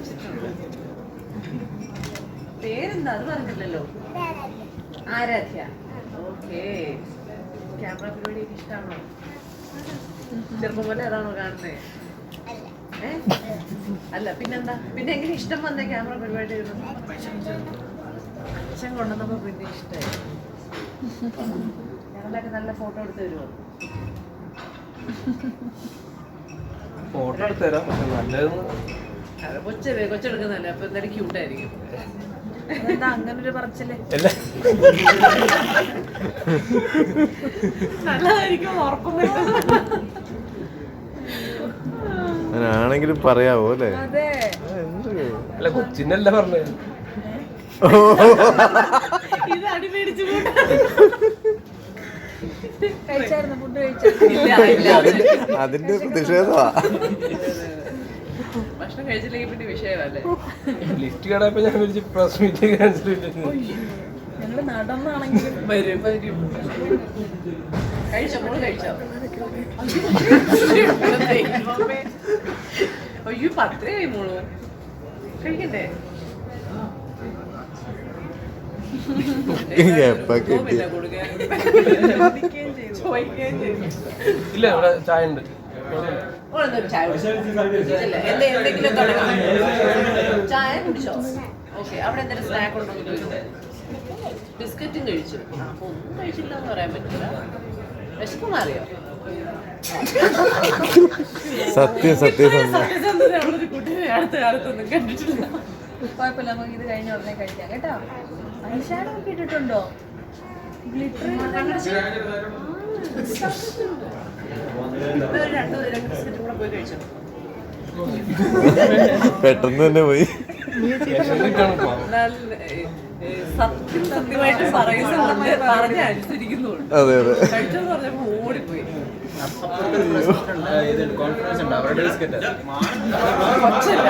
വെച്ചിട്ടുണ്ട് പേരെന്താ? അത് പറഞ്ഞില്ലല്ലോ. ആരാധ്യ. ഓക്കേ. ക്യാമറ പരിപാടി ഇഷ്ടമാണോ ചെറുപ്പം പോലെ അതാണോ കാണുന്നത്? അല്ല പിന്നെന്താ? പിന്നെ എങ്ങനെ ഇഷ്ടം വന്നേ ക്യാമറ പരിപാടി അച്ഛൻ കൊണ്ടുവന്നപ്പോ പിന്നെ ഇഷ്ടമായി ഞങ്ങളൊക്കെ നല്ല ഫോട്ടോ എടുത്ത് തരുമോ ഫോട്ടോ എടുത്തു തരാം നല്ലതെന്ന് കൊച്ചല്ലേ കൊച്ചെടുക്കുന്നതല്ലേ അപ്പൊ എന്തായാലും ക്യൂട്ടായിരിക്കും അതെന്താ അങ്ങനെ ഒരു പറച്ചിൽ? അല്ല. നല്ലതായിരിക്കും ഉറപ്പം വരുന്നത്. അങ്ങനാണെങ്കിലും പറയാവോ അല്ലേ? അതെ. അല്ല കൊച്ചിനല്ല പറഞ്ഞത് ഇത് അടിമേടിച്ചു അതിന്റെ പ്രതിഷേധമാ. ഭക്ഷണം കഴിച്ചില്ലെങ്കിൽ പിന്നെ വിഷയമല്ലേ ലിസ്റ്റ് കടയപ്പോ ഞാൻ വിളിച്ച് പ്രസ് മീറ്റ് ക്യാൻസൽ ചെയ്തിരുന്നു ഞങ്ങൾ നടന്നാണെങ്കിലും വരും വരും കഴിച്ചോ മോൾ കഴിച്ചോ ദൈവമേ. അയ്യോ പത്രയായി മോൾ കഴിക്കണ്ടേ എപ്പ കിട്ടി? ഗോപില്ല കൊടുക്കാൻ. ചോദിക്കുകയും ചെയ്തു. ഇല്ല ഇവിടെ ചായ ഉണ്ട് ചായ എന്തെങ്കിലും തുടങ്ങാം. ചായ കുടിച്ചോ? ഓക്കെ അവിടെ എന്തെങ്കിലും സ്നാക്ക് ഉണ്ടോ. ബിസ്ക്കറ്റും കഴിച്ചു. അപ്പൊ ഒന്നും കഴിച്ചില്ല എന്ന് പറയാൻ പറ്റില്ല വിശപ്പ് മാറിയോ സത്യം സത്യം സത്യസന്ധതയുള്ളൊരു കുട്ടിയെ അടുത്ത കാലത്തൊന്നും കണ്ടിട്ടില്ല. കുഴപ്പമില്ല നമുക്ക് ഇത് കഴിഞ്ഞ ഉടനെ കഴിക്കാം കേട്ടോ. ഐഷാഡോ ഒക്കെ ഇട്ടിട്ടുണ്ടോ? ഗ്ലിറ്റർ പെട്ടെന്ന് തന്നെ പോയി. സത്യം സത്യമായിട്ട് പറയുന്നുണ്ട് പറഞ്ഞ അനുസരിക്കുന്നുണ്ട് അതെ അതെ. കഴിച്ചെന്ന് പറഞ്ഞപ്പോ ഓടിപ്പോയി കോൺഫിഡൻസ് ഉണ്ട് അവരുടെ ബിസ്ക്കറ്റ് കൊച്ചല്ല